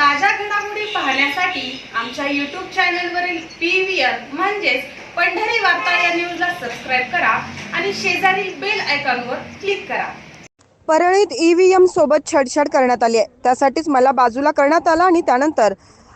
ताज्या घडामोडी पाहण्यासाठी आमच्या यूट्यूब चॅनलवरील पी व्ही आर म्हणजेच पंढरी वार्ता या न्यूजला सबस्क्राईब करा आणि शेजारील बेल आयकॉनवर क्लिक करा. परळीत ईव्हीएम सोबत छेडछाड करण्यात आली आहे. त्यासाठीच मला बाजूला करण्यात आलं आणि त्यानंतर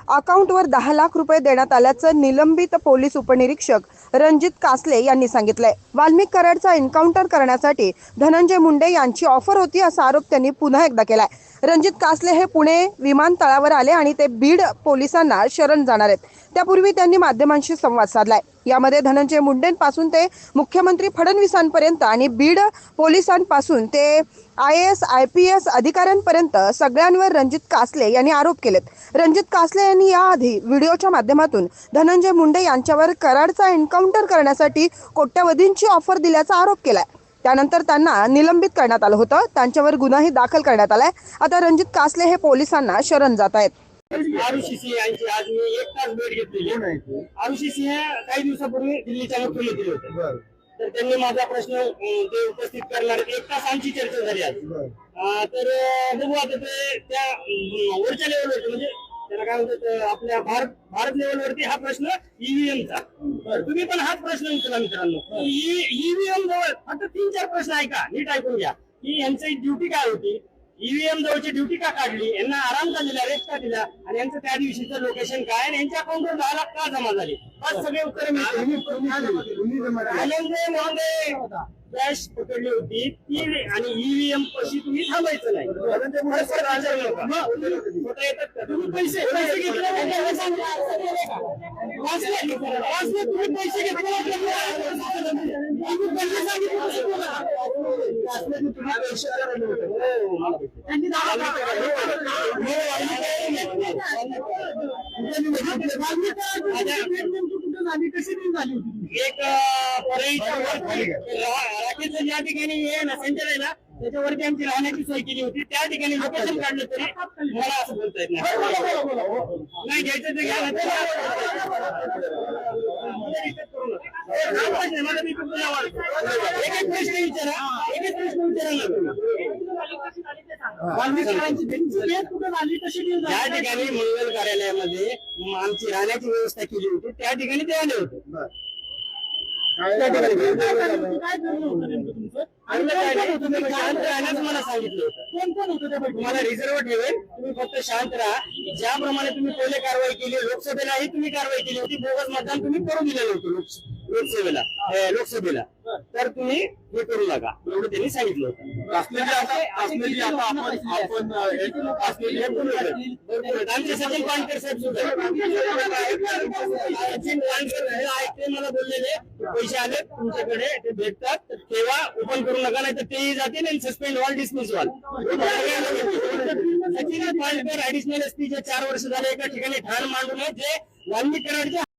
अकाउंटवर दहा लाख रुपये देण्यात आल्याचं निलंबित पोलीस उपनिरीक्षक रणजित कासले यांनी सांगितलंय. वाल्मिक कराडचा एन्काउंटर करण्यासाठी धनंजय मुंडे यांची ऑफर होती असा आरोप त्यांनी पुन्हा एकदा केलाय. रणजित कासले हे पुणे विमानतळावर आले आणि ते बीड पोलिसांना शरण जाणार आहेत. त्यापूर्वी त्यांनी माध्यमांशी संवाद साधलाय. यामध्ये धनंजय मुंडेंपासून ते मुख्यमंत्री फडणवीसांपर्यंत आणि बीड पोलिसांपासून ते I S I P S अधिकाऱ्यांपर्यंत सगळ्यांवर रणजित कासले यांनी आरोप केलेत. रणजित कासले यांनी याआधी व्हिडिओच्या माध्यमातून धनंजय मुंडे यांच्यावर कराडचा एन्काउंटर करण्यासाठी कोट्यवधींची ऑफर दिल्याचा आरोप केलाय. त्यानंतर त्यांना निलंबित करण्यात आलं होतं. त्यांच्यावर गुन्हाही दाखल करण्यात आलाय. आता रणजित कासले हे पोलिसांना शरण जात आहेत. आरुषी सिंह यांची आज मी एक तास भेट घेतलेली आरुषी सिंह काही दिवसापूर्वी दिल्लीच्या मुख्यमंत्री होते. तर त्यांनी माझा प्रश्न ते उपस्थित करणार एक तास आमची चर्चा झाली आज. अं, तर बघू आता ते त्या वरच्या लेवलवरती म्हणजे त्याला काय म्हणतात आपल्या भारत भारत लेवलवरती हा प्रश्न ईव्हीएमचा तुम्ही पण हाच प्रश्न विचारा मित्रांनो. ईव्हीएम जवळ फक्त तीन चार प्रश्न ऐका नीट ऐकून घ्या. की यांची ड्युटी काय होती? ईव्हीएम जवळची ड्युटी का काढली? यांना आराम का दिला रेस्ट का दिला? आणि यांचं त्या दिवशीचं लोकेशन काय? आणि यांच्या अकाउंटवर दहा लाख का जमा झाले? आज सगळे उत्तर धनंजय मुंडे कॅश पकडली होती ती आणि ईव्हीएम पशी तुम्ही थांबायचं नाही परस्पर आचार नका. मग स्वतः येतात का? तुम्ही पैसे पैसे घेतले म्हणजे हे सांगा. वाचले. वाचले, तुम्ही पैसे घेतले तुम्ही तुम्ही पैसे करायला होते. एक राकेश ज्या ठिकाणी हे ना सेंटर आहे ना त्याच्यावरती आमची राहण्याची सोय केली होती. त्या ठिकाणी लोकेशन काढलं तरी मला असं बोलता येत नाही. नाही घ्यायचं ते घ्या मला मी आवडतो एक एक प्रश्न विचारा एक एक प्रश्न विचारा ज्या ठिकाणी मंगल कार्यालयामध्ये आमची राहण्याची व्यवस्था केली होती त्या ठिकाणी ते आले होते. त्या ठिकाणी शांत राहण्याचं मला सांगितलं होतं. तुम्हाला रिझर्व ठेवेल तुम्ही फक्त शांत राहा. ज्याप्रमाणे तुम्ही पहिले कारवाई केली लोकसभेलाही तुम्ही कारवाई केली होती बोगस मतदान तुम्ही करून दिलेलं होतं लोक- लोकसभेला अं, लोकसभेला. तर तुम्ही हे करू नका. एवढं त्यांनी सांगितलं होतं. आमचे सचिन पानकर साहेब सुद्धा हे मला बोललेले. पैसे आले तुमच्याकडे ते भेटतात. ठेवा ओपन करू नका नाही तर तेही जातील आणि सस्पेंड व्हाल डिसमिस व्हाल सचिन पानकर ऍडिशनल एसपी जे चार वर्ष झाले एका ठिकाणी ठाण मांडून जे वाल्मिक कराडचे